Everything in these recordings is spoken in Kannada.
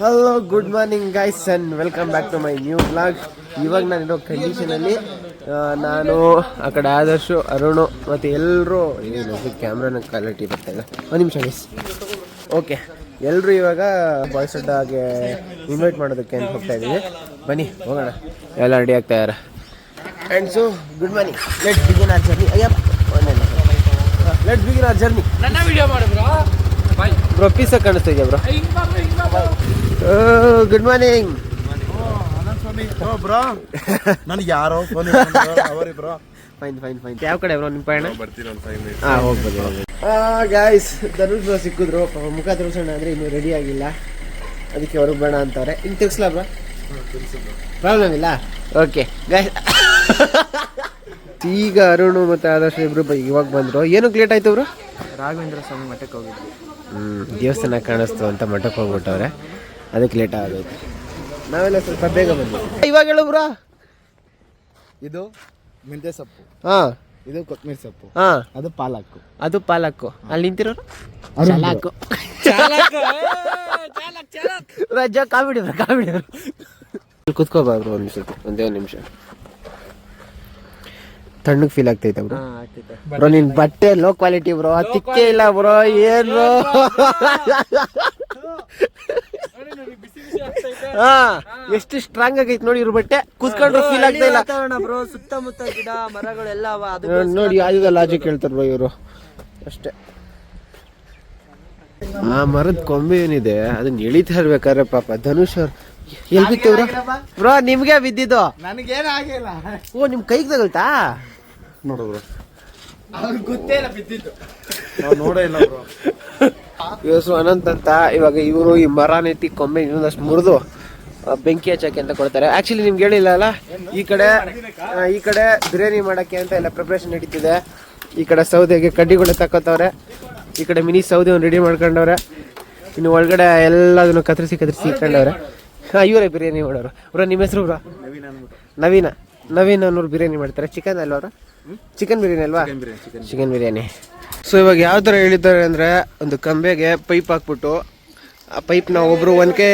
Hello good morning guys and welcome back to my new blog ಇವಾಗ ನಾನಿರೋ ಕಂಡೀಷನಲ್ಲಿ ನಾನು ಆ ಕಡೆ ಆದರ್ಶು ಅರುಣು ಮತ್ತು ಎಲ್ಲರೂ ಏನು ಕ್ಯಾಮ್ರಾನ ಕ್ವಾಲಿಟಿ ಬರ್ತಾಯಿಲ್ಲ ಇಲ್ಲ ಒಂದು ನಿಮಿಷ ಮಿಸ್ ಓಕೆ ಎಲ್ಲರೂ ಇವಾಗ ಬಾಯ್ಸ್ ಹಾಗೆ ಇನ್ವೈಟ್ ಮಾಡೋದಕ್ಕೆ ಅಂತ ಹೋಗ್ತಾ ಇದ್ದೀವಿ. ಬನ್ನಿ ಹೋಗೋಣ. ಎಲ್ಲ ರೆಡಿ ಆಗ್ತಾ ಇದ್ದಾರೆ and so good morning let begin our journey Ayyappa. Let begin our journey bro bye bro piece ಕಾಣಿಸ್ತಾ ಇದೆಯಾ ಬ್ರೋ ಬಾರ್ದು ಗುಡ್ ಮಾರ್ನಿಂಗ್ ಬ್ರೋ ನನಗೆ ಯಾರೋ ಫೋನ್ ಅವರಿ ಬ್ರೋ ಫೈನ್ ಫೈನ್ ಫೈನ್ ಯಾವ ಕಡೆ ಬ್ರೋ ನಿಮ್ಮ ಪಯಣ ಬರ್ತೀನಿ ಒಂದು ಫೈವ್ ಮಿನಿಟ್ಸ್ ಹಾಂ ಹೋಗ್ಬೋದು ಗಾಯ್ಸ್ ಧನುಷ್ ಬ್ರೋ ಸಿಕ್ಕಿದ್ರು. ಮುಖ ತೋರಿಸೋಣ ಅಂದರೆ ಇನ್ನೂ ರೆಡಿ ಆಗಿಲ್ಲ. ಅದಕ್ಕೆ ಹೊರಗೆ ಬೇಡ ಅಂತವ್ರೆ. ಇನ್ನು ತಿರ್ಸ್ಲಾ ಬ್ರೋ ಪ್ರಾಬ್ಲಮ್ ಇಲ್ಲ? ಓಕೆ ಗಾಯ್ಸ್ ಈಗ ಅರುಣ್ ಮತ್ತು ಆದರ್ಶ ಇಬ್ರು ಇವಾಗ ಬಂದರು. ಏನು ಲೇಟ್ ಆಯ್ತು ಬ್ರೋ ರಾಘವೇಂದ್ರ ಸ್ವಾಮಿ ಮಠಕ್ಕೆ ಹೋಗಿದ್ರು ಹ್ಞೂ ದೇವಸ್ಥಾನ ಕಾಣಿಸ್ತು ಅಂತ ಮಠಕ್ಕೆ ಹೋಗ್ಬಿಟ್ಟವ್ರೆ. ಅದಕ್ಕೆ ಲೇಟ್ ಆಗೋಯ್ತು. ನಾವೆಲ್ಲ ಸ್ವಲ್ಪ ಬೇಗ ಬಂದ್ವಿ ಇವಾಗ ಹೇಳು ಬ್ರೋ. ಇದು ಮೆಂತ್ಯ ಸೊಪ್ಪು. ಹಾಂ. ಇದು ಕೊತ್ತಂಬರಿ ಸೊಪ್ಪು. ಹಾಂ. ಅದು ಪಾಲಕ್ಕು. ಅದು ಪಾಲಕ್ಕು. ಅಲ್ಲಿ ನಿಂತಿರೋರು? ಚಾಲಾಕು ರಜ ಕಾಮಿಡಿ ಕಾಮಿಡಿ ಕುತ್ಕೋಬಾರ್ದು ಒಂದು ನಿಮಿಷ ಒಂದೇ ಒಂದು ನಿಮಿಷ. ತಣ್ಣಗೆ ಫೀಲ್ ಆಗ್ತೈತೆ ಬ್ರೋ. ಬ್ರೋ ನಿನ್ ಬಟ್ಟೆ ಲೋ ಕ್ವಾಲಿಟಿ ಬ್ರೋ ತಿಕ್ಕೇ ಇಲ್ಲ ಬ್ರೋ ಏನು ಬ್ರೋ. ಹಾ ಎಷ್ಟು ಸ್ಟ್ರಾಂಗ್ ಆಗೈತೆ ನೋಡಿ ಇವ್ರ ಬಟ್ಟೆ. ಕುತ್ಕೊಂಡ್ರು ಫೀಲ್ ಆಗ್ತಾ ಇಲ್ಲ. ಬ್ರೋ ಸುತ್ತಮುತ್ತ ಗಿಡ ಮರಗಳೆಲ್ಲ ಅವ ಅದು ನೋಡ್- ನೋಡಿ ಯಾವ್ದು ಲಾಜಿಕ್ ಹೇಳ್ತಾರ ಬ್ರೋ ಇವರು. ಅಷ್ಟೇ. ಆ ಮರದ ಕೊಂಬೆ ಏನಿದೆ ಅದನ್ನ ಎಳಿತಾ ಇರ್ಬೇಕಾದ್ರೆ ಪಾಪ ಧನುಷ್ ಅವ್ರು ಎಲ್ಲಿ ಬಿತ್ತು ಬ್ರೋ ಬ್ರೋ ನಿಮ್ಗೆ ಬಿದ್ದಿದ್ದು ನನಗೇನು ಆಗಿಲ್ಲ. ಓ ನಿಮ್ ಕೈಗೆ ತಗಲ್ತಾ? ನೋಡು ಬ್ರೋ ಅವ್ರಿಗೆ ಗೊತ್ತೇ ಇಲ್ಲ ಬಿದ್ದಿದ್ದು. ನಾವು ನೋಡೇ ಇಲ್ಲ ಬ್ರೋ ಇವಸು ಅನಂತ ಅಂತ. ಇವಾಗ ಇವರು ಈ ಮರ ನೆತ್ತಿ ಕೊಂಬೆ ಇನ್ನೊಂದಷ್ಟು ಮುರಿದು ಬೆಂಕಿ ಹಚ್ಚಕ್ಕೆ ಅಂತ ಕೊಡ್ತಾರೆ. ಆಕ್ಚುಲಿ ನಿಮ್ಗೆ ಹೇಳಿಲ್ಲ ಅಲ್ಲ? ಈ ಕಡೆ ಈ ಕಡೆ ಬಿರಿಯಾನಿ ಮಾಡೋಕ್ಕೆ ಅಂತ ಎಲ್ಲ ಪ್ರಿಪ್ರೇಷನ್ ನಡೀತಿದೆ. ಈ ಕಡೆ ಸೌದೆಗೆ ಕಡ್ಡಿಗಳು ತಕ್ಕೋತವ್ರೆ. ಈ ಕಡೆ ಮಿನಿ ಸೌದೆ ಒಂದು ರೆಡಿ ಮಾಡ್ಕೊಂಡವ್ರೆ. ಇನ್ನು ಒಳಗಡೆ ಎಲ್ಲದನ್ನು ಕತ್ತರಿಸಿ ಕತ್ತರಿಸಿ ಇಟ್ಕೊಂಡವ್ರೆ. ಹಾಂ, ಇವರೇ ಬಿರಿಯಾನಿ ಮಾಡೋರು. ಬ್ರೋ, ನಿಮ್ಮ ಹೆಸರು ಬ್ರೋ? ನವೀನ. ನವೀನ್ ಅನ್ನೋರು ಬಿರಿಯಾನಿ ಮಾಡ್ತಾರೆ. ಚಿಕನ್ ಅಲ್ಲವರು ಚಿಕನ್ ಬಿರಿಯಾನಿ ಅಲ್ವಾ? ಚಿಕನ್ ಬಿರಿಯಾನಿ ಸೊ ಇವಾಗ ಯಾವ ಥರ ಹೇಳಿದ್ದಾರೆ ಅಂದರೆ ಒಂದು ಕಂಬೆಗೆ ಪೈಪ್ ಹಾಕ್ಬಿಟ್ಟು ಆ ಪೈಪ್ನ ಒಬ್ರು ಒಂದು ಕೈ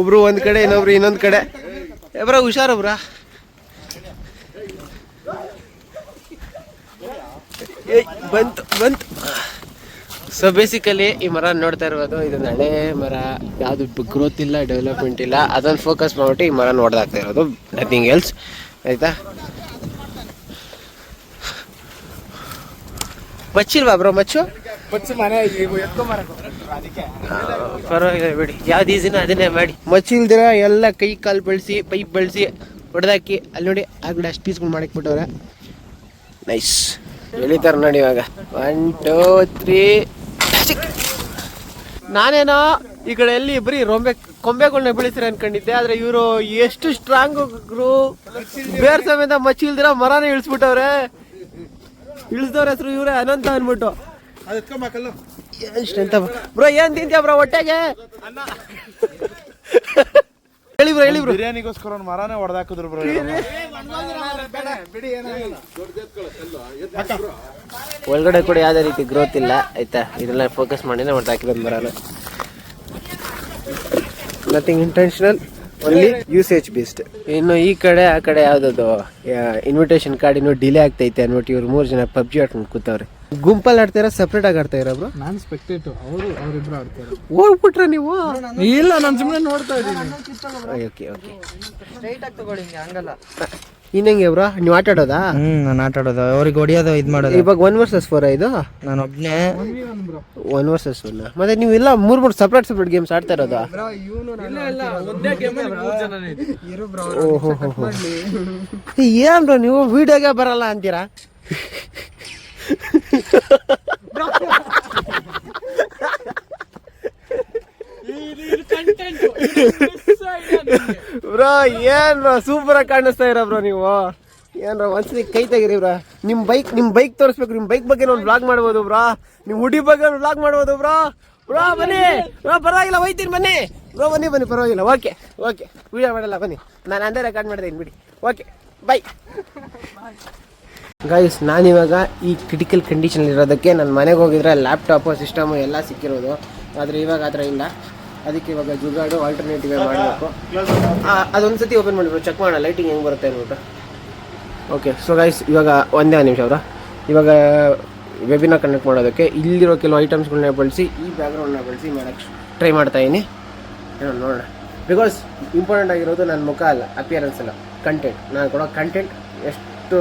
ಒಬ್ರು ಒಂದು ಕಡೆ ಇನ್ನೊಬ್ರು ಇನ್ನೊಂದು ಕಡೆ. ಎಬ್ರ ಹುಷಾರೊಬ್ರ ಏಯ್ ಬಂತು ಬಂತು. ಸೊ ಬೇಸಿಕಲಿ ಈ ಮರ ನೋಡ್ತಾ ಇರೋದು ಇದೊಂದು ಹಳೆ ಮರ. ಯಾವುದು ಗ್ರೋತ್ ಇಲ್ಲ ಡೆವಲಪ್ಮೆಂಟ್ ಇಲ್ಲ. ಅದನ್ನು ಫೋಕಸ್ ಮಾಡ್ಬಿಟ್ಟು ಈ ಮರ ನೋಡ್ದಾಗ್ತಾ ಇರೋದು. ನಥಿಂಗ್ ಎಲ್ಸ್ ಆಯ್ತಾ? ಮಚ್ಚಿಲ್ವಾ ಬ್ರೋ ಮಚ್ಚು? ಪರವಾಗಿಲ್ಲ ಬಿಡಿ. ಯಾವ್ದು ಈಸಿನ ಅದನ್ನೇ ಮಾಡಿ. ಮಚ್ಚಿಲ್ದಿರ ಎಲ್ಲ ಕೈ ಕಾಲು ಬಳಸಿ ಪೈಪ್ ಬಳಸಿ ಹೊಡೆದಾಕಿ ಅಲ್ಲಿ ನೋಡಿ ಆಗಲೇ ಅಷ್ಟು ಪೀಸ್ಗಳು ಮಾಡಕ್ ಬಿಟ್ಟವ್ರೆ ನೈಸ್ ಎಳಿತಾರೆ ನೋಡಿ ಇವಾಗ. ಒನ್ ಟೂ ತ್ರೀ ನಾನೇನೋ ಈ ಕಡೆ ಎಲ್ಲಿ ಬರೀ ರೊಂಬೆ ಕೊಂಬೆಗಳನ್ನ ಬೆಳೀತಾರೆ ಅನ್ಕೊಂಡಿದ್ದೆ ಆದ್ರೆ ಇವರು ಎಷ್ಟು ಸ್ಟ್ರಾಂಗ್ ಬೇರ್ ಸಮೇತ ಮಚ್ಚಿಲ್ದಿರ ಮರನೇ ಇಳಿಸ್ಬಿಟ್ಟವ್ರೆ. ಇಳಿಸ್ದವ್ರ ಹೆಸರು ಇವರೇ ಅನಂತ ಅನ್ಬಿಟ್ಟು ಅದು ಎತ್ಕೊಂಬಕಲ್ಲ ಎಷ್ಟು ಅಂತ ಬ್ರೋ ಏನ್ ತಿಂತ್ಯಾ ಬ್ರೋ ಹೊಟ್ಟೆಗೆ? ಹೇಳಿ ಬ್ರೋ ಹೇಳಿ ಬ್ರೋ. ಬಿರಿಯಾನಿಗೋಸ್ಕರ ಒಂದು ಮರನೇ ಹೊಡೆದಾಕಿದ್ರು ಬ್ರೋ ಒಳಗಡೆ ಕೂಡ ಯಾವುದೇ ರೀತಿ ಗ್ರೋತ್ ಇಲ್ಲ ಆಯ್ತಾ? ಇದೆಲ್ಲ ಫೋಕಸ್ ಮಾಡಿನೇ ಹೊಡೆದಾಕಿದ್ರು ಮರನ nothing intentional only usage based ಇನ್ನು ಈ ಕಡೆ ಆ ಕಡೆ ಯಾವ್ದದು? ಇನ್ವಿಟೇಷನ್ ಕಾರ್ಡ್ ಇನ್ನು ಡಿಲೇ ಆಗ್ತೈತೆ ಅನ್ಬಿಟ್ಟು ಇವ್ರು ಮೂರು ಜನ ಪಬ್ಜಿ ಆಡ್ಕೊಂಡು ಕೂತವ್ರೆ. ಗುಂಪಲ್ಲಿ ಆಡ್ತಾರ? ಸಪ್ರೇಟ್ ಆಗಿ ಆಡ್ತಾ ಇರೋ ಬ್ರೋ ನಾನು ಸ್ಪೆಕ್ಟೇಟ್ ಅವರು ಅವರಿಬ್ರು ಆಡ್ತಾರೆ. ಹೋಗ್ಬಿಟ್ರ ನೀವು? ಇಲ್ಲ ನಾನು ಸುಮ್ಮನೆ ನೋಡ್ತಾ ಇದ್ದೀನಿ. Okay okay. ಸ್ಟ್ರೈಟ್ ಆಗಿ ತಗೊಳ್ಳಿ ಹಂಗಲ್ಲ. ಇನ್ನಂಗೆ ಬ್ರೋ? ನೀವು ಆಟಾಡೋದಾ ಹ್ಮ್ ನಾನು ಆಟ ಆಡೋದು. ಅವ್ರಿಗೆ ಹೊಡಿಯೋದು ಇದು ಮಾಡೋದು. ಇವಾಗ ಒನ್ ವರ್ಸಸ್ ಫೋರ್ ಇದು? ನಾನು ಒಬ್ನೇ. ಒನ್ ವರ್ಸಸ್ ಒನ್ ಮತ್ತೆ ನೀವು ಇಲ್ಲ ಮೂರು ಮೂರು ಸಪ್ರೇಟ್ ಸಪ್ರೇಟ್ ಗೇಮ್ಸ್ ಆಡ್ತಾ ಇರೋದು? ಓಹೋ ಏನ್ ಬ್ರೋ ನೀವು ವಿಡಿಯೋಗೆ ಬರಲ್ಲ ಅಂತೀರಾ? ಬ್ರೋ, ಏನ್ ಬ್ರೋ ಸೂಪರ್ ಆಗಿ ಕಾಣಿಸ್ತಾ ಇರ ಬ್ರೋ ನೀವು? ಏನ್ ಬ್ರೋ ಕೈ ತೆಗಿರಿ ಬ್ರೋ. ನಿಮ್ ಬೈಕ್ ನಿಮ್ ಬೈಕ್ ತೋರಿಸ್ಬೇಕು, ನಿಮ್ ಬೈಕ್ ಬಗ್ಗೆ ಒಂದು ಬ್ಲಾಗ್ ಮಾಡ್ಬೋದು ಬ್ರೋ. ನಿಮ್ ಹುಡಿ ಬಗ್ಗೆ ಒಂದು ಬ್ಲಾಗ್ ಮಾಡ್ಬೋದು ಬ್ರೋ. ಬ್ರೋ, ಬನ್ನಿ. ಬ್ರೋ, ಪರವಾಗಿಲ್ಲ, ಹೋಯ್ತೀನಿ, ಬನ್ನಿ. ಬ್ರೋ, ಬನ್ನಿ ಬನ್ನಿ, ಪರವಾಗಿಲ್ಲ. ಓಕೆ ಓಕೆ ವಿಡಿಯೋ ಮಾಡಲ್ಲ, ಬನ್ನಿ. ನಾನು ಅಂದೇ ರೆಕಾರ್ಡ್ ಮಾಡ್ತೀನಿ ಬಿಡಿ. ಓಕೆ ಬೈ ಗೈಸ್ ನಾನಿವಾಗ ಈ ಕ್ರಿಟಿಕಲ್ ಕಂಡೀಷನ್ ಇರೋದಕ್ಕೆ ನನ್ನ ಮನೆಗೆ ಹೋಗಿದ್ರೆ ಲ್ಯಾಪ್ಟಾಪು ಸಿಸ್ಟಮು ಎಲ್ಲ ಸಿಕ್ಕಿರೋದು. ಆದರೆ ಇವಾಗ ಆ ಇಲ್ಲ. ಅದಕ್ಕೆ ಇವಾಗ ಜುಗಾಡು ಆಲ್ಟರ್ನೇಟಿವ್ ಮಾಡಬೇಕು. ಅದೊಂದು ಸತಿ ಓಪನ್ ಮಾಡಿ ಚೆಕ್ ಮಾಡೋಣ ಲೈಟಿಂಗ್ ಹೆಂಗೆ ಬರುತ್ತೆ ಅಂದ್ಬಿಟ್ಟು. ಓಕೆ ಸೊ ಗೈಸ್ ಇವಾಗ ಒಂದೇ ನಿಮಿಷ ಅವರ. ಇವಾಗ ವೆಬಿನಾರ್ ಕಂಡಕ್ಟ್ ಮಾಡೋದಕ್ಕೆ ಇಲ್ಲಿರೋ ಕೆಲವು ಐಟಮ್ಸ್ಗಳನ್ನ ಬಳಸಿ ಈ ಬ್ಯಾಕ್ಗ್ರೌಂಡ್ನ ಬಳಸಿ ಮಾಡೋಕ್ಕೆ ಟ್ರೈ ಮಾಡ್ತಾ ಇದೀನಿ. ಏನೋ ನೋಡೋಣ. ಬಿಕಾಸ್ ಇಂಪಾರ್ಟೆಂಟ್ ಆಗಿರೋದು ನನ್ನ ಮುಖ ಅಲ್ಲ ಅಪಿಯರೆನ್ಸ್ ಅಲ್ಲ ಕಂಟೆಂಟ್ ನಾನು ಕೊಡೋ ಕಂಟೆಂಟ್ ಎಷ್ಟು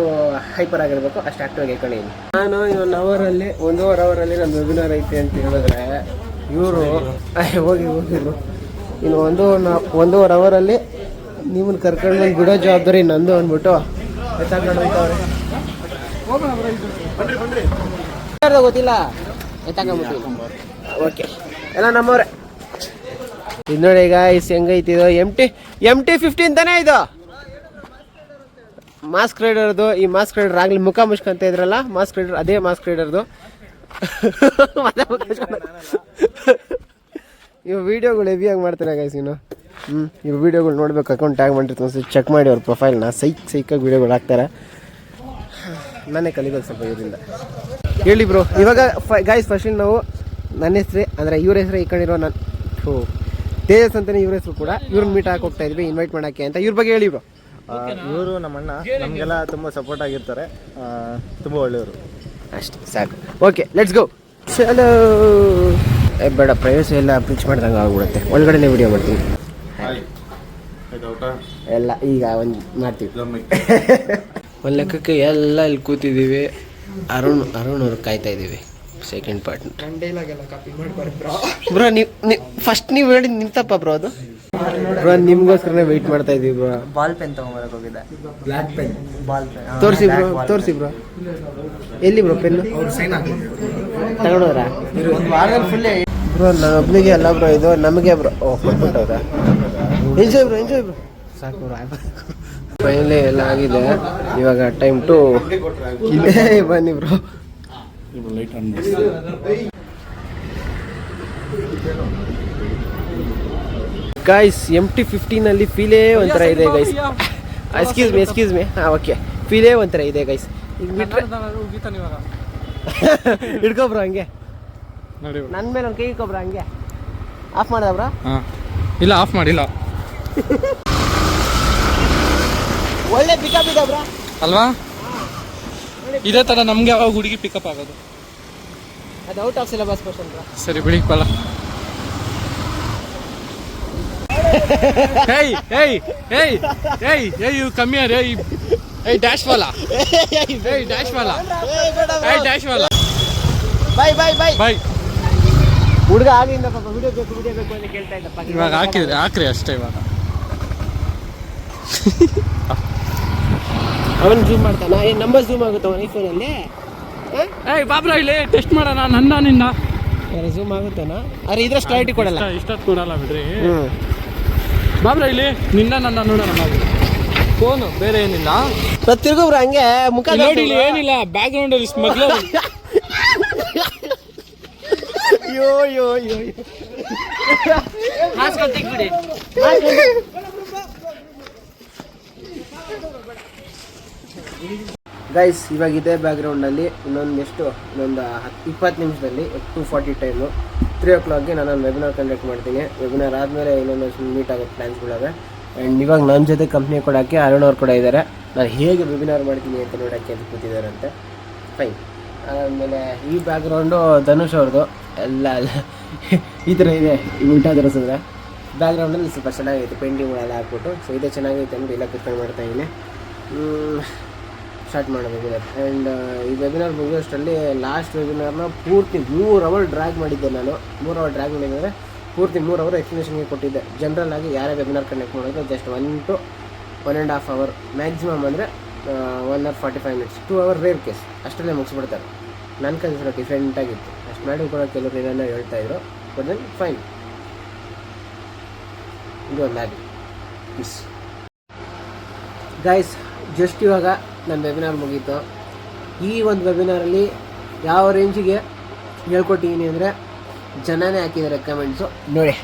ಹೈಪರ್ ಆಗಿರಬೇಕು ಅಷ್ಟು ಆಕ್ಟಿವ್ ಆಗಿ ಹಾಕೊಂಡಿದ್ದೀನಿ ನಾನು ಒನ್ ಅವರಲ್ಲಿ ಒಂದೂವರೆ ಅವರಲ್ಲಿ ನನ್ನ ವೆಬಿನಾರ್ ಐತೆ ಅಂತ ಹೇಳಿದ್ರೆ ಇವರು ಹೋಗಿ ಹೋಗಿ. ಇನ್ನು ಒಂದು ಒಂದು ಒಂದೂವರೆ ಅವರಲ್ಲಿ ನಿಮ್ಮನ್ನು ಕರ್ಕೊಂಡು ಬಂದು ಬಿಡೋ ಜವಾಬ್ದಾರಿ ನಂದು ಅಂದ್ಬಿಟ್ಟು ಗೊತ್ತಿಲ್ಲ? ಓಕೆ. ಎಲ್ಲ ನಮ್ಮವ್ರೆ. ಇದು ನೋಡಿ ಈಗ ಇಸ್ ಹೆಂಗೈತಿದು M T M T fifteen ತಾನೇ ಇದು? ಮಾಸ್ಕ್ ರೈಡರ್ದು ಈ ಮಾಸ್ಕ್ ರೈಡರ್ ಆಗಲಿ ಮುಖ ಮುಷ್ಕಂತ ಇದ್ರಲ್ಲ ಮಾಸ್ಕ್ ರೈಡರ್ ಅದೇ ಮಾಸ್ಕ್ ರೈಡರ್ದು ಇವು ವಿಡಿಯೋಗಳು ಹೆವಿಯಾಗಿ ಮಾಡ್ತಾರೆ ಗೈಸ್ ಇನ್ನು. ಹ್ಞೂ ಇವು ವಿಡಿಯೋಗಳು ನೋಡ್ಬೇಕು ಅಕೌಂಟ್ ಟ್ಯಾಗ್ ಮಾಡಿರ್ತೀನಿ ಚೆಕ್ ಮಾಡಿ ಅವ್ರ ಪ್ರೊಫೈಲ್ನ ಸೈಕ್, ಸೈಕಾಗಿ ವಿಡಿಯೋಗಳು ಹಾಕ್ತಾರೆ. ನಾನೇ ಕಲಿಬೇಕು ಸ್ವಲ್ಪ ಇದರಿಂದ. ಹೇಳಿ ಬ್ರೋ ಇವಾಗ ಗಾಯ್ಸ್ ಫಸ್ಟ್ ನಾವು ನನ್ನ ಹೆಸ್ರೇ, ಅಂದರೆ ಇವ್ರ ಹೆಸರೇ ಇರೋ ನಾನು ಹೋ ತೇಜಸ್ ಅಂತಾನೆ ಇವ್ರ ಹೆಸರು ಕೂಡ. ಇವ್ರನ್ನ ಮೀಟ್ ಹಾಕಿ ಹೋಗ್ತಾ ಇದ್ವಿ ಇನ್ವೈಟ್ ಮಾಡೋಕ್ಕೆ ಅಂತ. ಇವ್ರ ಬಗ್ಗೆ ಹೇಳಿ ಬ್ರೋ ಇವರು ನಮ್ಮ ಅಣ್ಣ ನಮಗೆಲ್ಲ ತುಂಬ ಸಪೋರ್ಟ್ ಆಗಿರ್ತಾರೆ. ತುಂಬ ಒಳ್ಳೆಯವರು. ಅಷ್ಟೇ ಸಾಕು. ಓಕೆ ಲೆಟ್ಸ್ ಗೋ ಚಲೋ ಏ ಬೇಡ ಪ್ರೈವಸಿ ಎಲ್ಲ ಪಿಚ್ ಮಾಡ್ದಂಗೆ ಆಗ್ಬಿಡುತ್ತೆ. ಒಳಗಡೆನೇ ವಿಡಿಯೋ ಮಾಡ್ತೀನಿ. ಎಲ್ಲ ಈಗ ಒಂದು ಮಾಡ್ತೀವಿ. ಒಂದು ಲೆಕ್ಕಕ್ಕೆ ಎಲ್ಲ ಇಲ್ಲಿ ಕೂತಿದ್ದೀವಿ. ಅರುಣ್ ಅರುಣ್ ಅವ್ರು ಕಾಯ್ತಾ ಇದ್ದೀವಿ. ಸೆಕೆಂಡ್ ಪಾರ್ಟ್ ಬ್ರೋ ನೀವು ಫಸ್ಟ್ ನೀವು ಹೇಳಿ ನಿಂತಪ್ಪ ಬ್ರೋ ಅದು? ಬ್ರೋ ನಿಮ್ಗೋಸ್ಕರನೇ ವೆಯ್ಟ್ ಮಾಡ್ತಾ ಇದೀವಿ ಬ್ರೋ. ಬಾಲ್ ಪೆನ್ ತಗೊಂಬರಕ್ ಹೋಗಿದ್ದೆ. Black pen ball pen. ತೋರಿಸಿ ಬ್ರೋ ತೋರಿಸಿ ಬ್ರೋ. ಎಲ್ಲಿ ಬ್ರೋ ಪೆನ್ನು? ತಗೊಂಡೋದ್ರಾ? ಒಂದು ವಾರದಲ್ಲಿ ಫುಲ್ ಬ್ರೋ ನಾನು ಒಬ್ನಿಗೆ ಅಲ್ಲ ಬ್ರೋ ಇದು ನಮಗೆ ಬ್ರೋ. ಓ ಕೊಟ್ಬಿಟ್ಟವ್ರ? Enjoy bro enjoy bro. ಸಾಕು ಬ್ರೋ ಫೈನಲಿ ಎಲ್ಲ ಆಗಿದೆ. ಇವಾಗ ಟೈಮ್ ಟು ಇಲ್ಲೇ ಬನ್ನಿ ಬ್ರೋ. ಗೈಸ್ ಎಂ ಟಿ ಫಿಫ್ಟೀನಲ್ಲಿ ಫೀಲೇ ಒಂಥರ ಇದೆ guys excuse me excuse me ಹಾಂ ಓಕೆ ಫೀಲೇ ಒಂಥರ ಇದೆ ಗೈಸ್ ಈಗ ಬಿಟ್ರೆ ಹಿಡ್ಕೊಬ್ರು ಹಂಗೆ. ನೋಡಿ ನನ್ನ ಮೇಲೆ ಒಂದು ಕೈ ಇಟ್ಕೊಬ್ರ ಹಂಗೆ. ಆಫ್ ಮಾಡಿದ್ರ ಬ್ರೋ? ಹಾಂ. ಇಲ್ಲ ಆಫ್ ಮಾಡಿಲ್ಲ ಒಳ್ಳೆ ಪಿಕಪ್ ಇದೆ ಬ್ರ. ಅಲ್ವಾ? ಇದೇ ಥರ ನಮಗೆ ಯಾವಾಗ ಹುಡುಗಿ ಪಿಕಪ್ ಆಗೋದು? ಅದು out of syllabus question bro. ಸರಿ ಬಿಡಿ ಬಲ್ಲ ಹೇಯ್ hey, hey, hey, ಹೇಯ್ ಇವ್ ಕಮ್ಮಿ ಅರೆ ಏಯ್ ಡ್ಯಾಶ್ ವಾಲ ಏಯ್ ಡ್ಯಾಶ್ ವಾಲ ಏಯ್ ಡ್ಯಾಶ್ ವಾಲ ಬೈ ಬೈ ಬೈ ಬಾಯ್ ಹುಡುಗ ಆಗಿಂದ ಪಾಪ ವಿಡಿಯೋ ಬೇಕು ವಿಡಿಯೋ ಬೇಕು ಅಂತ ಕೇಳ್ತಾ ಇದ್ದಪ್ಪ ಇವಾಗ ಹಾಕಿದ್ರಿ ಹಾಕ್ರಿ ಅಷ್ಟೇ ಇವಾಗ. ಅವನು ಜೂಮ್ ಮಾಡ್ತಾನ? ಏ ನಂಬರ್ ಝೂಮ್ ಆಗುತ್ತೆ ಅವನ ಐಫೋನಲ್ಲಿ ಏಯ್ ಬಾಬ್ರಾ ಇಲ್ಲಿ ಟೆಸ್ಟ್ ಮಾಡೋಣ ನನ್ನ ನಿನ್ನ ಝೂಮ್ ಆಗುತ್ತಾನ? ಅರೆ ಇದ್ರಷ್ಟು ಕ್ಲಾರಿಟಿ ಕೊಡಲ್ಲ. ಇಷ್ಟೊತ್ತು ಕೊಡಲ್ಲ ಬಿಡ್ರಿ. ಬಾಬ್ರಾ ಇಲ್ಲಿ ನಿನ್ನ ನನ್ನ ನೋಡೋಣ ನಾವು. ಫೋನು ಬೇರೆ ಏನಿಲ್ಲ. ತಿರ್ಗೊಬ್ರು ಹಂಗೆ ಮುಖ ನೋಡಿ ಇಲ್ಲಿ ಏನಿಲ್ಲ ಬ್ಯಾಕ್ ಗ್ರೌಂಡ್ ಅಲ್ಲಿ ಸ್ಮಗ್ಲರ್ ಅಯ್ಯೋ ಅಯ್ಯೋ ಅಯ್ಯೋ ಬಿಡಿ. ಗೈಸ್ ಇವಾಗ ಇದೇ ಬ್ಯಾಕ್ಗ್ರೌಂಡಲ್ಲಿ ಇನ್ನೊಂದು ಎಷ್ಟು? ಇನ್ನೊಂದು ಹತ್ತು ಇಪ್ಪತ್ತು ನಿಮಿಷದಲ್ಲಿ ಟು ಫಾರ್ಟಿ ಟೈಮು ತ್ರೀ ಓ ಕ್ಲಾಕ್ಗೆ ನಾನು ವೆಬಿನಾರ್ ಕಂಡಕ್ಟ್ ಮಾಡ್ತೀನಿ. ವೆಬಿನಾರ್ ಆದಮೇಲೆ ಇನ್ನೊಂದು ಮೀಟ್ ಆಗೋ ಪ್ಲ್ಯಾನ್ಸ್ಗಳಿವೆ ಆ್ಯಂಡ್ ಇವಾಗ ನನ್ನ ಜೊತೆ ಕಂಪ್ನಿ ಕೊಡೋಕ್ಕೆ ಅರುಣ್ ಅವ್ರು ಕೂಡ ಇದ್ದಾರೆ ನಾನು ಹೇಗೆ ವೆಬಿನಾರ್ ಮಾಡ್ತೀನಿ ಅಂತ ನೋಡೋಕ್ಕೆ ಅಂತ ಕೂತಿದ್ದಾರಂತೆ ಫೈನ್ ಆಮೇಲೆ ಈ ಬ್ಯಾಕ್ಗ್ರೌಂಡು ಧನುಷ್ ಅವ್ರದ್ದು ಎಲ್ಲ ಈ ಥರ ಇದೆ. ಉಲ್ಟಾ ಉಲ್ಟಾ ತರಿಸಿದ್ರೆ. ಬ್ಯಾಕ್ಗ್ರೌಂಡಲ್ಲಿ ಸ್ವಲ್ಪ ಚೆನ್ನಾಗೈತೆ. ಪೇಂಟಿಂಗ್ಗಳೆಲ್ಲ ಹಾಕ್ಬಿಟ್ಟು. ಸೊ ಇದೆ ಚೆನ್ನಾಗೈತೆ ಅಂದ್ಬಿಟ್ಟು ಎಲ್ಲ ಕಿತ್ಕೊಂಡು ಮಾಡ್ತಾ ಇದ್ದೀನಿ ಸ್ಟಾರ್ಟ್ ಮಾಡಬೇಕು ಆ್ಯಂಡ್ ಈ ವೆಬಿನಾರ್ ಮುಗಿಯೋಷ್ಟರಲ್ಲಿ ಲಾಸ್ಟ್ ವೆಬಿನಾರ್ನ ಪೂರ್ತಿ ಮೂರು ಅವರ್ ಡ್ರ್ಯಾಗ್ ಮಾಡಿದ್ದೆ ನಾನು. ಮೂರು ಅವರ್ ಡ್ರ್ಯಾಗ್ ಮಾಡಿದ್ದೆ ಪೂರ್ತಿ ಮೂರು ಅವರ್ ಎಕ್ಸ್ಪ್ಲನೇಷನ್ಗೆ ಕೊಟ್ಟಿದ್ದೆ. ಜನರಲ್ ಆಗಿ ಯಾರೇ ವೆಬಿನಾರ್ ಕಂಡಕ್ಟ್ ಮಾಡೋದು? Just one to one and half hour maximum ಅಂದರೆ one hour forty five minutes two hour rare case ಅಷ್ಟರಲ್ಲೇ ಮುಗಿಸ್ಬಿಡ್ತಾರೆ. ನನ್ನ ಕನ್ಸಿರೋ ಡಿಫ್ರೆಂಟ್ ಆಗಿತ್ತು. ಅಷ್ಟು ಮಾಡಿ ಕೂಡ ಕೆಲವರು ಏನೇನೋ ಹೇಳ್ತಾ ಇದ್ರು. ಬಟ್ ದೆನ್ ಫೈನ್ ಇದು ಒಂದು ಆಗಿ ಪೀಸ್ ಗೈಸ್ ಜಸ್ಟ್ ಇವಾಗ ನನ್ನ ವೆಬಿನಾರ್ ಮುಗೀತು. ಈ ಒಂದು ವೆಬಿನಾರಲ್ಲಿ ಯಾವ ರೇಂಜಿಗೆ ಹೇಳ್ಕೊಟ್ಟಿದ್ದೀನಿ ಅಂದರೆ ಜನನೇ ಹಾಕಿದ್ದಾರೆ ಕಮೆಂಟ್ಸು ನೋಡಿ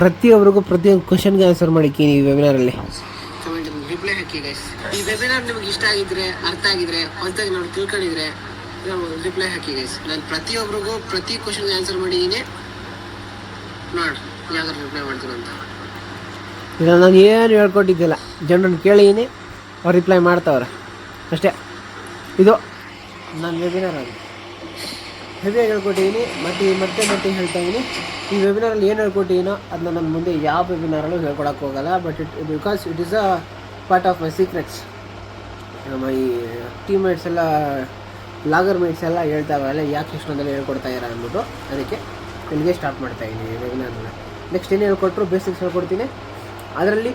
ಪ್ರತಿಯೊಬ್ಬರಿಗೂ ಪ್ರತಿಯೊಂದು ಕ್ವಶನ್ಗೆ ಆನ್ಸರ್ ಮಾಡಿದ್ದೀನಿ ಈ ವೆಬಿನಾರಲ್ಲಿ ಕಮೆಂಟ್ ರಿಪ್ಲೈ ಹಾಕಿ ಗೈಸ್ ಈ ವೆಬಿನಾರ್ ನಿಮ್ಗೆ ಇಷ್ಟ ಆಗಿದ್ರೆ ಅರ್ಥ ಆಗಿದ್ರೆ ಹೊಸದಾಗಿ ನಾವು ತಿಳ್ಕೊಂಡಿದ್ರೆ ರಿಪ್ಲೈ ಹಾಕಿ ಗೈಸ್ ನಾನು ಪ್ರತಿಯೊಬ್ಬರಿಗೂ ಪ್ರತಿ ಕ್ವಶನ್ಗೆ ಆನ್ಸರ್ ಮಾಡಿದ್ದೀನಿ. ನೋಡಿ ಯಾವ್ದಾರು ರಿಪ್ಲೈ ಮಾಡ್ತೀನಿ ಅಂತ. ಇಲ್ಲ ನಾನು ಏನು ಹೇಳ್ಕೊಟ್ಟಿದ್ದಿಲ್ಲ ಜನರನ್ನು ಕೇಳಿದ್ದೀನಿ ಅವ್ರು ರಿಪ್ಲೈ ಮಾಡ್ತಾವ್ರೆ. ಅಷ್ಟೇ. ಇದು? ನಾನು ವೆಬಿನಾರ್ ಅದು ಹೆವಿಯಾಗಿ ಹೇಳ್ಕೊಟ್ಟಿದ್ದೀನಿ ಮತ್ತೆ ಮತ್ತೆ ಮತ್ತೆ ಹೇಳ್ತಾ ಇದ್ದೀನಿ ಈ ವೆಬಿನಾರಲ್ಲಿ ಏನು ಹೇಳ್ಕೊಟ್ಟಿದ್ದೀನೋ ಅದನ್ನ ನಾನು ಮುಂದೆ ಯಾವ ವೆಬಿನಾರಲ್ಲೂ ಹೇಳ್ಕೊಡಕ್ಕೆ ಹೋಗಲ್ಲ but it because it is a part of my secrets ನಮ್ಮ ಈ ಟೀಮ್ಮೇಟ್ಸ್ ಎಲ್ಲ ಲಾಗರ್ ಮೇಟ್ಸ್ ಎಲ್ಲ ಹೇಳ್ತಾ ಇರಲ್ಲ ಯಾಕೆ ಇಷ್ಟೊಂದೆಲ್ಲ ಹೇಳ್ಕೊಡ್ತಾ ಇರೋ ಅಂದ್ಬಿಟ್ಟು. ಅದಕ್ಕೆ ಇಲ್ಲಿಗೆ ಸ್ಟಾರ್ಟ್ ಮಾಡ್ತಾ ಇದ್ದೀನಿ ವೆಬಿನಾರ್ನ ನೆಕ್ಸ್ಟ್ ಏನು ಹೇಳ್ಕೊಟ್ರು? ಬೇಸಿಕ್ಸ್ ಹೇಳ್ಕೊಡ್ತೀನಿ. ಅದರಲ್ಲಿ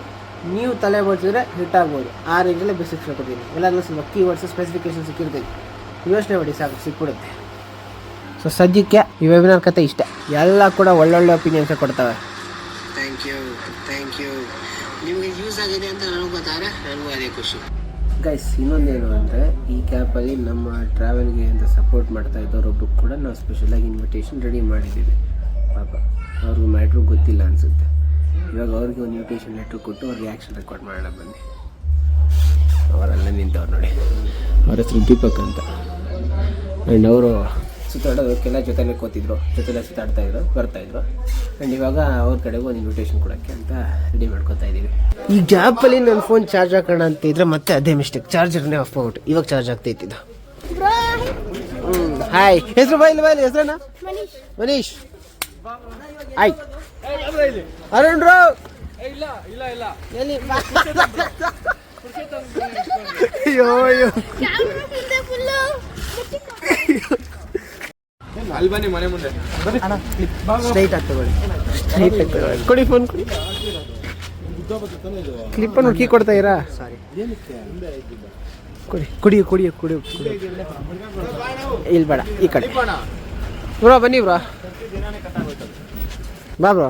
ನೀವು ತಲೆ ಬಳಸಿದ್ರೆ ಹಿಟ್ ಆಗ್ಬೋದು. ಆ ರೇಂಜಲ್ಲೇ ಬೇಸಿಕ್ಸ್ ಕೊಟ್ಟಿದ್ದೀನಿ ಎಲ್ಲಾದರೂ ಸ್ವಲ್ಪ ಕೀವರ್ಡ್ಸ್ ಸ್ಪೆಸಿಫಿಕೇಶನ್ ಸಿಕ್ಕಿರ್ತೀನಿ. ಯೋಚನೆ ಮಾಡಿ ಸಾಕು ಸಿಕ್ಬಿಡುತ್ತೆ. ಸೊ ಸದ್ಯಕ್ಕೆ ಈ ವೆಬಿನಾರ್ ಕತೆ ಇಷ್ಟ. ಎಲ್ಲ ಕೂಡ ಒಳ್ಳೊಳ್ಳೆ ಒಪಿನಿಯನ್ಸ್ ಕೊಡ್ತವೆ. ಥ್ಯಾಂಕ್ ಯು ಥ್ಯಾಂಕ್ ಯು ನಿಮಗೆ ಯೂಸ್ ಆಗಿದೆ ಅಂತ ನನಗೂ ಗೊತ್ತಾರೆ ನನಗೂ ಅದೇ ಖುಷಿ. ಗೈಸ್ ಇನ್ನೊಂದೇನು ಅಂದರೆ ಈ ಕ್ಯಾಪಲ್ಲಿ ನಮ್ಮ ಟ್ರಾವೆಲ್ಗೆ ಅಂತ ಸಪೋರ್ಟ್ ಮಾಡ್ತಾ ಇದ್ದವರೊಬ್ರು ಕೂಡ ನಾವು ಸ್ಪೆಷಲಾಗಿ ಇನ್ವಿಟೇಷನ್ ರೆಡಿ ಮಾಡಿದ್ದೀವಿ. ಪಾಪ ಅವ್ರಿಗೂ ಮ್ಯಾಟ್ರು ಗೊತ್ತಿಲ್ಲ ಅನಿಸುತ್ತೆ. ಇವಾಗ ಅವ್ರಿಗೆ ಒಂದು ಇನ್ವಿಟೇಷನ್ ಲೆಟ್ರ್ ಕೊಟ್ಟು ಅವ್ರಿಗೆ ಆ್ಯಕ್ಷನ್ ರೆಕಾರ್ಡ್ ಮಾಡೋಣ ಬನ್ನಿ. ಅವರೆಲ್ಲ ನಿಂತವ್ರು ನೋಡಿ. ಅವ್ರ ಹೆಸರು ದೀಪಕ್ ಅಂತ. ಆ್ಯಂಡ್ ಅವರು ಸುತ್ತಾಡೋದಕ್ಕೆಲ್ಲ ಜೊತೆಲೇ ಕೂತಿದ್ರು ಜೊತೆಲೇ ಸುತ್ತಾಡ್ತಾಯಿದ್ರು ಬರ್ತಾಯಿದ್ರು ಬರ್ತಾ ಇದ್ರು. ಆ್ಯಂಡ್ ಇವಾಗ ಅವ್ರ ಕಡೆಗೂ ಒಂದು ಇನ್ವಿಟೇಷನ್ ಕೊಡೋಕ್ಕೆ ಅಂತ ರೆಡಿ ಮಾಡ್ಕೊತಾ ಇದ್ದೀವಿ ಈ ಗ್ಯಾಪಲ್ಲಿ ನನ್ನ ಫೋನ್ ಚಾರ್ಜ್ ಹಾಕೋಣ ಅಂತ ಇದ್ರೆ ಮತ್ತೆ ಅದೇ ಮಿಸ್ಟೇಕ್ ಚಾರ್ಜರ್ನೇ ಆಫ್ ಔಟ್ ಇವಾಗ ಚಾರ್ಜ್ ಆಗ್ತೈತಿ ಇದು ಹಾಯ್ ಹೆಸರು ಬಾಯ್ ಬಾಯ್ ಹೆಸರಣ್ಣ ಮನೀಶ್. ಹಾಯ್ ಅರುಣ್ ರಾವ್. ಇಲ್ಲ ಇಲ್ಲ ಇಲ್ಲ. ಎಲ್ಲಿ? ಅಯ್ಯೋ ಅಯ್ಯೋ. ಅಲ್ಲಿ ಬನ್ನಿ ಮನೆ ಮುಂದೆ. ಸ್ಟ್ರೈಟ್ ಆಗಿ ತಗೊಳ್ಳಿ. ಸ್ಟ್ರೈಟ್ ಆಗಿ ತಗೊಳ್ಳಿ. ಕೊಡಿ ಫೋನ್ ಕೊಡಿ. ಕ್ಲಿಪ್ ಅನ್ನು ಕೀ ಕೊಡ್ತಾ ಇರಾ? ಸಾರಿ ಕೊಡಿ ಕುಡಿಯು ಕುಡಿಯು ಕುಡಿಯು ಕುಡಿ. ಇಲ್ಲಿ ಬೇಡ ಈ ಕಡೆ. ಬ್ರೋ ಬನ್ನಿ ಬ್ರೋ. ಬಾ ಬ್ರೋ.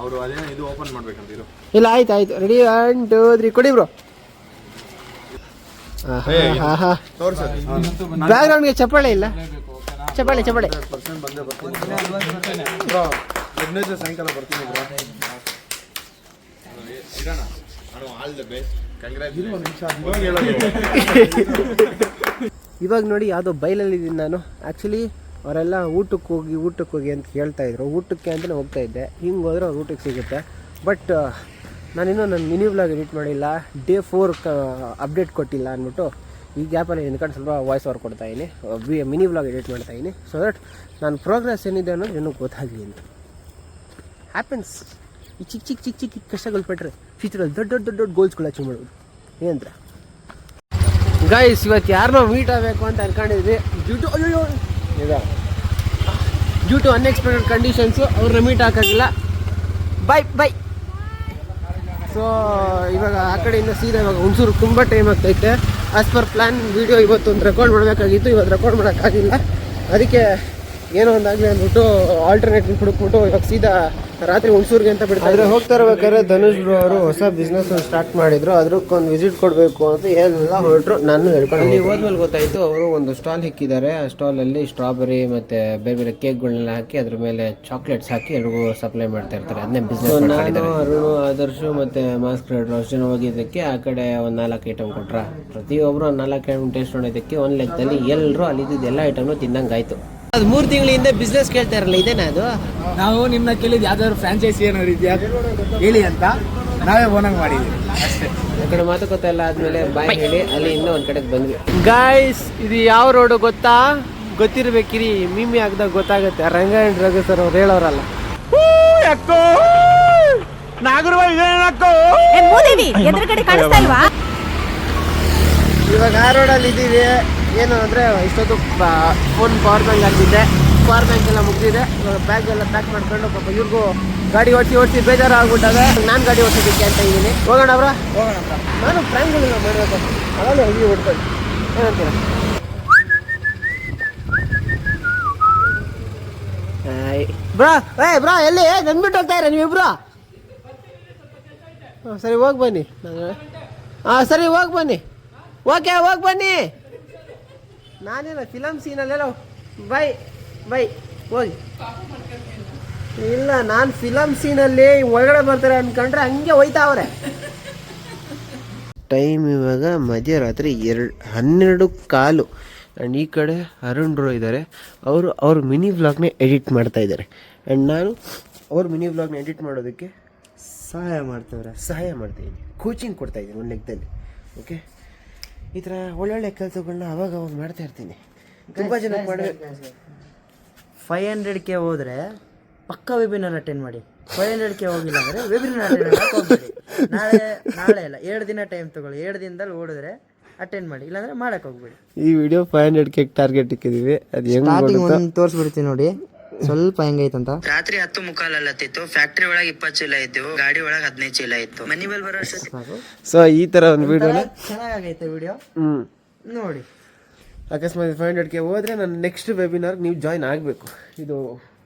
ಅವರು ಅದೇನೋ ಇದು ಓಪನ್ ಮಾಡ್ಬೇಕಂತ ಇರು. ಇಲ್ಲ ಆಯ್ತು ಆಯ್ತು. ರೆಡಿ ಒನ್ ಟೂ ತ್ರೀ ಕೊಡಿ ಬ್ರೋ. ಬ್ಯಾಕ್ಗ್ರೌಂಡ್ಗೆ ಚಪ್ಪಾಳೆ ಇಲ್ಲ? ಚಪ್ಪಾಳೆ ಚಪ್ಪಾಳೆ. ಹದಿನೈದು ಸಾಯಂಕಾಲ ಬರ್ತೀನಿ ಬ್ರೋ. ಇರೋಣ. ಆಲ್ ದ ಬೆಸ್ಟ್ ಇವಾಗ ನೋಡಿ ಯಾವುದೋ ಬೈಲಲ್ಲಿದ್ದೀನಿ ನಾನು. ಆ್ಯಕ್ಚುಲಿ ಅವರೆಲ್ಲ ಊಟಕ್ಕೆ ಹೋಗಿ ಊಟಕ್ಕೆ ಹೋಗಿ ಅಂತ ಹೇಳ್ತಾ ಇದ್ರು. ಊಟಕ್ಕೆ ಅಂತಲೇ ಹೋಗ್ತಾ ಇದ್ದೆ. ಹಿಂಗೆ ಹೋದ್ರೆ ಅವ್ರು ಊಟಕ್ಕೆ ಸಿಗುತ್ತೆ. ಬಟ್ ನಾನಿನ್ನೂ ನನ್ನ ಮಿನಿ ವ್ಲಾಗ್ ಎಡಿಟ್ ಮಾಡಿಲ್ಲ. ಡೇ ಫೋರ್ ಅಪ್ಡೇಟ್ ಕೊಟ್ಟಿಲ್ಲ ಅಂದ್ಬಿಟ್ಟು ಈ ಗ್ಯಾಪಲ್ಲಿ ಹಿಂದ್ಕಡೆ ಸ್ವಲ್ಪ ವಾಯ್ಸ್ ಓವರ್ ಕೊಡ್ತಾ ಇದ್ದೀನಿ ಮಿನಿ ವ್ಲಾಗ್ ಎಡಿಟ್ ಮಾಡ್ತಾ ಇದ್ದೀನಿ ಸೊ ದಟ್ ನಾನು ಪ್ರೋಗ್ರೆಸ್ ಏನಿದೆ ಅನ್ನೋದು ಇನ್ನೂ ಗೊತ್ತಾಗಲಿ ಅಂತ. ಹ್ಯಾಪನ್ಸ್ ಈ ಚಿಕ್ಕ ಚಿಕ್ಕ ಚಿಕ್ಕ ಚಿಕ್ಕ ಕಷ್ಟಗಳು ಪಟ್ಟರೆ ಫ್ಯೂಚರಲ್ಲಿ ದೊಡ್ಡ ದೊಡ್ಡ ದೊಡ್ಡ ದೊಡ್ಡ ಗೋಲ್ಸ್ಗಳು ಅಚೀವ್ ಮಾಡೋದು ಏನಂತ ಗೈಸ್ ಇವತ್ತು ಯಾರನ್ನೋ ಮೀಟ್ ಆಗಬೇಕು ಅಂತ ಅನ್ಕೊಂಡಿದ್ವಿ. ಅಯ್ಯೋ ಡ್ಯೂ ಟು ಅನ್ಎಕ್ಸ್ಪೆಕ್ಟೆಡ್ ಕಂಡೀಷನ್ಸು ಅವ್ರನ್ನ ಮೀಟ್ ಹಾಕೋಂಗಿಲ್ಲ. ಬೈ ಬೈ ಸೊ ಇವಾಗ ಆ ಕಡೆಯಿಂದ ಸೀದಾ ಇವಾಗ ಹುಣಸೂರು ತುಂಬ ಟೈಮ್ ಆಗ್ತೈತೆ. ಆಸ್ ಪರ್ ಪ್ಲ್ಯಾನ್ ವೀಡಿಯೋ ಇವತ್ತು ಒಂದು ರೆಕಾರ್ಡ್ ಮಾಡಬೇಕಾಗಿತ್ತು. ಇವತ್ತು ರೆಕಾರ್ಡ್ ಮಾಡೋಕ್ಕಾಗಿಲ್ಲ. ಅದಕ್ಕೆ ಏನೋ ಒಂದಾಗಲಿ ಅಂದ್ಬಿಟ್ಟು ಆಲ್ಟರ್ನೇಟಿವ್ ಹುಡುಕ್ಬಿಟ್ಟು ಇವಾಗ ಸೀದಾ ರಾತ್ರಿ ಹುಣಸೂರಿಗೆ ಅಂತ ಬಿಡ್ತಾರೆ ಹೋಗ್ತಾ ಇರ್ಬೇಕಾದ್ರೆ ಧನುಷ್ ಬ್ರೋ ಅವರು ಹೊಸ ಬಿಸ್ನೆಸ್ ಸ್ಟಾರ್ಟ್ ಮಾಡಿದ್ರು. ಅದಕ್ಕೊಂದು ವಿಸಿಟ್ ಕೊಡಬೇಕು ಅಂತ ಎಲ್ಲ ಹೊರಟ್ರು. ನಾನು ಹೇಳ್ಕೊಂಡು ಅಲ್ಲಿ ಹೋದ್ಮೇಲೆ ಗೊತ್ತಾಯಿತು ಅವರು ಒಂದು ಸ್ಟಾಲ್ ಹಿಕ್ಕಿದ್ದಾರೆ ಆ ಸ್ಟಾಲಲ್ಲಿ ಸ್ಟ್ರಾಬೆರಿ ಮತ್ತು ಬೇರೆ ಬೇರೆ ಕೇಕ್ಗಳನ್ನೆಲ್ಲ ಹಾಕಿ ಅದ್ರ ಮೇಲೆ ಚಾಕ್ಲೇಟ್ಸ್ ಹಾಕಿ ಎಲ್ರಿಗೂ ಸಪ್ಲೈ ಮಾಡ್ತಾ ಇರ್ತಾರೆ. ಅದನ್ನೇ ಬಿಸ್ನೆಸ್ ನಾನು ಅರುಣು ಆದರ್ಶು ಮತ್ತು ಮಾಸ್ಕ್ ರೆಡ್ ಅಷ್ಟು ಜನ ಹೋಗಿದ್ದಕ್ಕೆ ಆ ಕಡೆ ಒಂದು ನಾಲ್ಕು ಐಟಮ್ ಕೊಟ್ರ. ಪ್ರತಿಯೊಬ್ಬರು ಒಂದು ನಾಲ್ಕು ಐಟಮ್ ಟೇಸ್ಟ್ ನೋಡಿದ್ದಕ್ಕೆ ಒಂದು ಲೆಕ್ಕದಲ್ಲಿ ಎಲ್ಲರೂ ಅಲ್ಲಿದ್ದ ಎಲ್ಲ ಐಟಮ್ನು ತಿನ್ನಂಗಾಯ್ತು ಅದು ಮೂರು ತಿಂಗಳಿಂದ ಬಿಸ್ನೆಸ್ ಕೇಳ್ತಾ ಇರಲ್ಲ ಇದೇನಾ ಅದು? ನಾವು ನಿಮ್ಮನ್ನ ಕೇಳಿದ್ದು ಯಾವ್ದಾದ್ರು ಫ್ರಾಂಚೈಸಿ ಏನಾದ್ರು ಇದೆಯಾ? ಹೇಳಿ ಅಂತ. ನಾವೇ ಓನಾಗಿ ಮಾಡಿದ್ದೀವಿ. ಮಾಡಿದ್ವಿ ಆ ಕಡೆ ಮಾತುಕತೆ ಎಲ್ಲ ಆದ್ಮೇಲೆ ಬಾಯ್ ಹೇಳಿ ಅಲ್ಲಿ ಇನ್ನೂ ಒಂದ್ ಕಡೆಗೆ ಬಂದ್ವಿ. ಗಾಯ್ಸ್ ಇದು ಯಾವ ರೋಡು ಗೊತ್ತಾ? ಗೊತ್ತಿರ್ಬೇಕಿರಿ ಮಿಮ್ಮಿ ಆಗ್ದಾಗ ಗೊತ್ತಾಗುತ್ತೆ. ಅಂಡ್ ರಘು ಸರ್ ಅವ್ರು ಹೇಳೋರಲ್ಲ. ಮೂದೇವಿ ಎದುರುಗಡೆ ಕಾಣಿಸ್ತಾ ಇಲ್ವಾ? ಇವಾಗ ಆ ರೋಡಲ್ಲಿ ಇದ್ದೀವಿ ಏನು ಅಂದರೆ ಇಷ್ಟೊತ್ತು ಫೋನ್ ಪವರ್ ಬ್ಯಾಂಕ್ ಹಾಕಿದ್ದೆ ಪವರ್ ಬ್ಯಾಂಕ್ ಎಲ್ಲ ಮುಗಿದಿದೆ. ಬ್ಯಾಗ್ ಎಲ್ಲ ಪ್ಯಾಕ್ ಮಾಡ್ಕೊಂಡು ಪಾಪ ಇವ್ರಿಗೂ ಗಾಡಿ ಓಡಿಸಿ ಓಡಿಸಿ ಬೇಜಾರು ಆಗ್ಬಿಟ್ಟಾಗ ನಾನು ಗಾಡಿ ಓಡಿಸೋದಕ್ಕೆ ಅಂತ ಇದ್ದೀನಿ ಹೋಗೋಣ ಅವ್ರ ಹೋಗೋಣ. ನಾನು ಫ್ರೆಂಡ್ಗಳನ್ನ ಮಾಡಬೇಕು ಅವಾಗ ಹೋಗಿ ಹೊಡ್ಕೊಂಡು ಏನಂತೀರ ಬ್ರಾ, ಏ ಬ್ರಾ, ಎಲ್ಲಿ? ನನ್ಬಿಟ್ಟು ಹೋಗ್ತಾ ಇರ ಸರಿ, ಹೋಗಿ ಬನ್ನಿ. ಹಾಂ, ಸರಿ, ಹೋಗಿ ಬನ್ನಿ. ಓಕೆ, ಹೋಗಿ ಬನ್ನಿ. ನಾನೇನ ಫಿಲಮ್ ಸೀನಲ್ಲೆಲ್ಲ ಬೈ ಬೈ, ಹೋಗಿ. ಇಲ್ಲ, ನಾನು ಫಿಲಮ್ ಸೀನಲ್ಲಿ ಒಳಗಡೆ ಬರ್ತಾರೆ ಅನ್ಕೊಂಡ್ರೆ ಹಂಗೆ ಹೋಯ್ತಾವ್ರೆ ಟೈಮ್ ಇವಾಗ ಮಧ್ಯರಾತ್ರಿ ಎರಡು, ಹನ್ನೆರಡು ಕಾಲು. ಆ್ಯಂಡ್ ಈ ಕಡೆ ಅರುಣ್ ಬ್ರೋ ಇದ್ದಾರೆ ಅವರು, ಅವ್ರ ಮಿನಿ ವ್ಲಾಗ್ನೇ ಎಡಿಟ್ ಮಾಡ್ತಾ ಇದ್ದಾರೆ ಆ್ಯಂಡ್ ನಾನು ಅವ್ರ ಮಿನಿ ವ್ಲಾಗ್ನ ಎಡಿಟ್ ಮಾಡೋದಕ್ಕೆ ಸಹಾಯ ಮಾಡ್ತವ್ರೆ ಸಹಾಯ ಮಾಡ್ತಾಯಿದ್ದೀನಿ ಕೋಚಿಂಗ್ ಕೊಡ್ತಾ ಇದ್ದೀನಿ ಒಂದು ಲೆಕ್ಕದಲ್ಲಿ ಓಕೆ ಈ ಥರ ಒಳ್ಳೊಳ್ಳೆ ಕೆಲಸಗಳನ್ನ ಅವಾಗ ಅವಾಗ ಮಾಡ್ತಾ ಇರ್ತೀನಿ. ತುಂಬ ಜನ ಮಾಡಬೇಕು. ಫೈವ್ ಹಂಡ್ರೆಡ್ಗೆ ಹೋದ್ರೆ ಪಕ್ಕ ವೆಬಿನಾರ್ ಅಟೆಂಡ್ ಮಾಡಿ. ಫೈವ್ ಹಂಡ್ರೆಡ್ಗೆ ಹೋಗಿಲ್ಲ ಅಂದರೆ ವೆಬಿನಾರ್ ಅಟೆಂಡ್ ಹೋಗ್ಬೇಡಿ. ನಾಳೆ ನಾಳೆ ಇಲ್ಲ ಎರಡು ದಿನ ಟೈಮ್ ತಗೊಳ್ಳಿ. ಎರಡು ದಿನದಲ್ಲಿ ಓಡಿದ್ರೆ ಅಟೆಂಡ್ ಮಾಡಿ. ಇಲ್ಲಾಂದ್ರೆ ಮಾಡಕ್ಕೆ ಹೋಗ್ಬೇಡಿ. ಈ video five hundred K target ಇಕ್ಕಿದೀವಿ. ಅದು ಹೆಂಗೆ ತೋರಿಸ್ಬಿಡ್ತೀನಿ ನೋಡಿ. ಸ್ವಲ್ಪ ಹೆಂಗೈತಂತ? ರಾತ್ರಿ ಹತ್ತು ಮುಕ್ಕಾಲಲ್ಲಿ ಅಲ್ಲತ್ತಿತ್ತು ಫ್ಯಾಕ್ಟ್ರಿ ಒಳಗೆ ಇಪ್ಪತ್ತು ಚೀಲ ಇದ್ದವು ಗಾಡಿ ಒಳಗೆ ಹದಿನೈದು ಚೀಲ ಇತ್ತು. ಮನಿ ಮೇಲೆ ಬರೋ ಸೊ ಈ ತರ ಒಂದು ವಿಡಿಯೋನ ಚೆನ್ನಾಗೈತೆ ವಿಡಿಯೋ ಹ್ಮ್. ನೋಡಿ. ಅಕಸ್ಮಾತ್ ಫೈವ್ ಹಂಡ್ರೆಡ್ಗೆ ಹೋದ್ರೆ ನಾನು ನೆಕ್ಸ್ಟ್ ವೆಬಿನಾರ್ಗೆ ನೀವು ಜಾಯ್ನ್ ಆಗಬೇಕು. ಇದು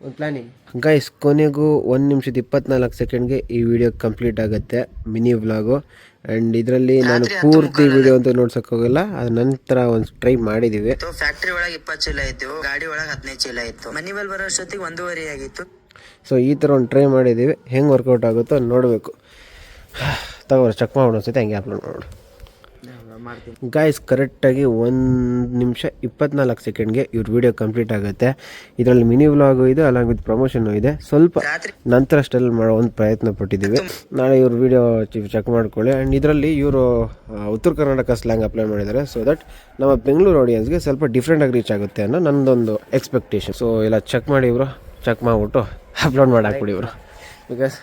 ಒಂದು ಪ್ಲಾನಿಂಗ್ ಗೈಸ್ ಕೊನೆಗೂ ಒಂದು ನಿಮಿಷದ ಇಪ್ಪತ್ನಾಲ್ಕು ಸೆಕೆಂಡ್ಗೆ ಈ ವಿಡಿಯೋ ಕಂಪ್ಲೀಟ್ ಆಗುತ್ತೆ. ಮಿನಿ ವ್ಲಾಗು ಆ್ಯಂಡ್ ಇದರಲ್ಲಿ ನಾನು ಪೂರ್ತಿ ವಿಡಿಯೋ ಅಂತ ನೋಡ್ಸೋಕ್ಕೋಗಲ್ಲ ಹೋಗಲ್ಲ. ಅದ್ರ ನಂತರ ಒಂದು ಟ್ರೈ ಮಾಡಿದ್ದೀವಿ ಫ್ಯಾಕ್ಟ್ರಿ ಒಳಗೆ ಇಪ್ಪತ್ತು ಚೀಲ ಇತ್ತು. ಗಾಡಿ ಒಳಗೆ ಹದಿನೈದು ಚೀಲ ಇತ್ತು. ಮನಿ ಮೇಲೆ ಬರೋ ಅಷ್ಟೊತ್ತಿಗೆ ಒಂದೂವರೆ ಆಗಿತ್ತು. ಸೊ ಈ ಥರ ಒಂದು ಟ್ರೈ ಮಾಡಿದ್ದೀವಿ ಹೆಂಗೆ ವರ್ಕೌಟ್ ಆಗುತ್ತೋ ನೋಡಬೇಕು. ತಗೋರಿ ಚೆಕ್ ಮಾಡೋಣ ಸತಿ ಹಂಗೆ ಅಪ್ಲೋಡ್ ಮಾಡೋಣ ಗಾಯ್ಸ್ ಕರೆಕ್ಟಾಗಿ ಒಂದು ನಿಮಿಷ ಇಪ್ಪತ್ನಾಲ್ಕು ಸೆಕೆಂಡ್ಗೆ ಇವ್ರ ವಿಡಿಯೋ ಕಂಪ್ಲೀಟ್ ಆಗುತ್ತೆ. ಇದರಲ್ಲಿ ಮಿನಿ ವ್ಲಾಗು ಇದೆ ಅಲಾಂಗ್ ವಿತ್ ಪ್ರಮೋಷನು ಇದೆ. ಸ್ವಲ್ಪ ನಂತರ ಸ್ಟೈಲ್ ಮಾಡೋ ಒಂದು ಪ್ರಯತ್ನ ಪಟ್ಟಿದ್ದೀವಿ ನಾಳೆ ಇವ್ರ ವಿಡಿಯೋ ಚೆಕ್ ಮಾಡ್ಕೊಳ್ಳಿ. ಆ್ಯಂಡ್ ಇದರಲ್ಲಿ ಇವರು ಉತ್ತರ ಕರ್ನಾಟಕ ಸ್ಲ್ಯಾಂಗ್ ಅಪ್ಲೈ ಮಾಡಿದ್ದಾರೆ. ಸೊ ದಟ್ ನಮ್ಮ ಬೆಂಗಳೂರು ಆಡಿಯನ್ಸ್ಗೆ ಸ್ವಲ್ಪ ಡಿಫ್ರೆಂಟಾಗಿ ರೀಚ್ ಆಗುತ್ತೆ ಅನ್ನೋ ನನ್ನದೊಂದು ಎಕ್ಸ್ಪೆಕ್ಟೇಷನ್ ಸೊ ಎಲ್ಲ ಚೆಕ್ ಮಾಡಿ ಇವರು. ಚೆಕ್ ಮಾಡಿಬಿಟ್ಟು ಅಪ್ಲೋಡ್ ಮಾಡಿ ಹಾಕ್ಬಿಡಿ ಇವರು ಬಿಕಾಸ್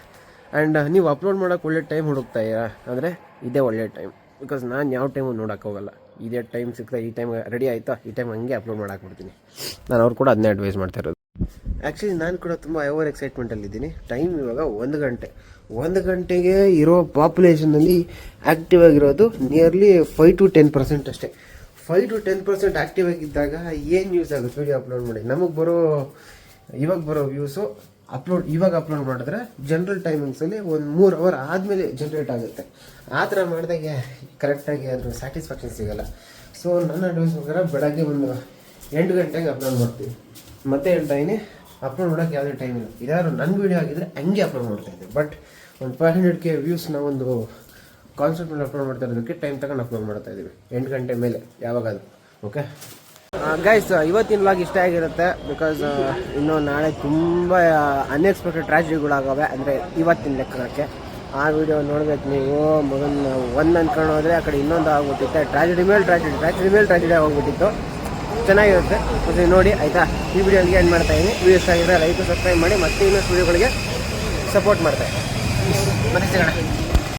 ಆ್ಯಂಡ್ ನೀವು ಅಪ್ಲೋಡ್ ಮಾಡೋಕ್ಕೆ ಒಳ್ಳೆ ಟೈಮ್ ಹುಡುಕ್ತಾ ಇದ್ದೀರಾ? ಅಂದರೆ ಇದೇ ಒಳ್ಳೆ ಟೈಮ್ ಬಿಕಾಸ್ ನಾನು ಯಾವ ಟೈಮು ನೋಡೋಕೆ ಹೋಗಲ್ಲ. ಇದೇ ಟೈಮ್ ಸಿಗ್ತಾ ಈ ಟೈಮ್ ರೆಡಿ ಆಯಿತಾ? ಈ ಟೈಮ್ ಹಂಗೆ ಅಪ್ಲೋಡ್ ಮಾಡಾಕ್ಬಿಡ್ತೀನಿ ನಾನು ಅವ್ರು ಕೂಡ ಅದನ್ನೇ ಅಡ್ವೈಸ್ ಮಾಡ್ತಾ ಇರೋದು. ಆ್ಯಕ್ಚುಲಿ ನಾನು ಕೂಡ ತುಂಬ ಓವರ್ ಎಕ್ಸೈಟ್ಮೆಂಟಲ್ಲಿದ್ದೀನಿ ಟೈಮ್ ಇವಾಗ ಒಂದು ಗಂಟೆ. ಒಂದು ಗಂಟೆಗೆ ಇರೋ ಪಾಪ್ಯುಲೇಷನಲ್ಲಿ ಆ್ಯಕ್ಟಿವ್ ಆಗಿರೋದು nearly five to ten percent ಅಷ್ಟೇ. Five to ten percent active ಆಗಿದ್ದಾಗ ಏನು ಯೂಸ್ ಆಗುತ್ತೆ? ವೀಡಿಯೋ ಅಪ್ಲೋಡ್ ಮಾಡಿ. ನಮಗೆ ಬರೋ, ಇವಾಗ ಬರೋ ವ್ಯೂಸು ಅಪ್ಲೋಡ್ ಇವಾಗ ಅಪ್ಲೋಡ್ ಮಾಡಿದ್ರೆ ಜನರಲ್ ಟೈಮಿಂಗ್ಸಲ್ಲಿ ಒಂದು ಮೂರು ಅವರ್ ಆದಮೇಲೆ ಜನ್ರೇಟ್ ಆಗುತ್ತೆ. ಆ ಥರ ಮಾಡಿದಾಗ ಕರೆಕ್ಟಾಗಿ ಅದ್ರ ಸ್ಯಾಟಿಸ್ಫ್ಯಾಕ್ಷನ್ ಸಿಗಲ್ಲ. ಸೊ ನನ್ನ ಅಡ್ವೈಸ್ ಪ್ರಕಾರ ಬೆಳಗ್ಗೆ ಒಂದು ಎಂಟು ಗಂಟೆಗೆ ಅಪ್ಲೋಡ್ ಮಾಡ್ತೀವಿ. ಮತ್ತೆ ಹೇಳ್ತಾ ಇದ್ದೀನಿ ಅಪ್ಲೋಡ್ ಮಾಡೋಕ್ಕೆ ಯಾವುದೇ ಟೈಮ್ ಇಲ್ಲ. ಇದಾದ್ರು ನನ್ನ ವೀಡಿಯೋ ಆಗಿದ್ರೆ ಹಂಗೆ ಅಪ್ಲೋಡ್ ಮಾಡ್ತಾ ಇದ್ದೆ. ಬಟ್ ಒಂದು ಫೈವ್ ಹಂಡ್ರೆಡ್ ಕೆ ವ್ಯೂಸ್ನ ಒಂದು ಕಾನ್ಸೆಪ್ಟ್ ಅಪ್ಲೋಡ್ ಮಾಡ್ತಾ ಇರೋದಕ್ಕೆ ಟೈಮ್ ತಗೊಂಡು ಅಪ್ಲೋಡ್ ಮಾಡ್ತಾ ಇದ್ದೀವಿ ಎಂಟು ಗಂಟೆ ಮೇಲೆ ಯಾವಾಗಾದ್ರು ಓಕೆ ಗೈಸ್ ಇವತ್ತಿನ ವ್ಲಾಗ್ ಇಷ್ಟ ಆಗಿರುತ್ತೆ ಬಿಕಾಸ್ ಇನ್ನು ನಾಳೆ ತುಂಬ ಅನ್ಎಕ್ಸ್ಪೆಕ್ಟೆಡ್ ಟ್ರಾಜಿಡಿಗಳಾಗವೆ ಅಂದರೆ ಇವತ್ತಿನ ಲೆಕ್ಕಕ್ಕೆ ಆ ವಿಡಿಯೋ ನೋಡ್ಬೇಕು ನೀವು, ಮಗನ ಒಂದು ಅನ್ಕೊಂಡು ಹೋದರೆ ಆ ಕಡೆ ಇನ್ನೊಂದು ಆಗ್ಬಿಟ್ಟಿತ್ತು. ಟ್ರಾಜಿಡಿ ಮೇಲೆ ಟ್ರಾಜಿಡಿ ಟ್ರಾಜಿಡಿ ಮೇಲೆ ಟ್ರಾಜಿಡಿ ಆಗೋಗ್ಬಿಟ್ಟಿತ್ತು ಚೆನ್ನಾಗಿರುತ್ತೆ. ಮತ್ತೆ ನೋಡಿ, ಆಯಿತಾ? ಈ ವಿಡಿಯೋಗೆ ಏನು ಮಾಡ್ತಾ ಇದ್ದೀನಿ ವಿಡಿಯೋ ಇಷ್ಟ ಆಗಿದ್ರೆ ಲೈಕ್ ಸಬ್ಸ್ಕ್ರೈಬ್ ಮಾಡಿ ಮತ್ತೆ ಇನ್ನೊಂದು ವಿಡಿಯೋಗಳಿಗೆ ಸಪೋರ್ಟ್ ಮಾಡ್ತಾ ಇದ್ದೀನಿ ಮತ್ತೆ ಸಿಗೋಣ.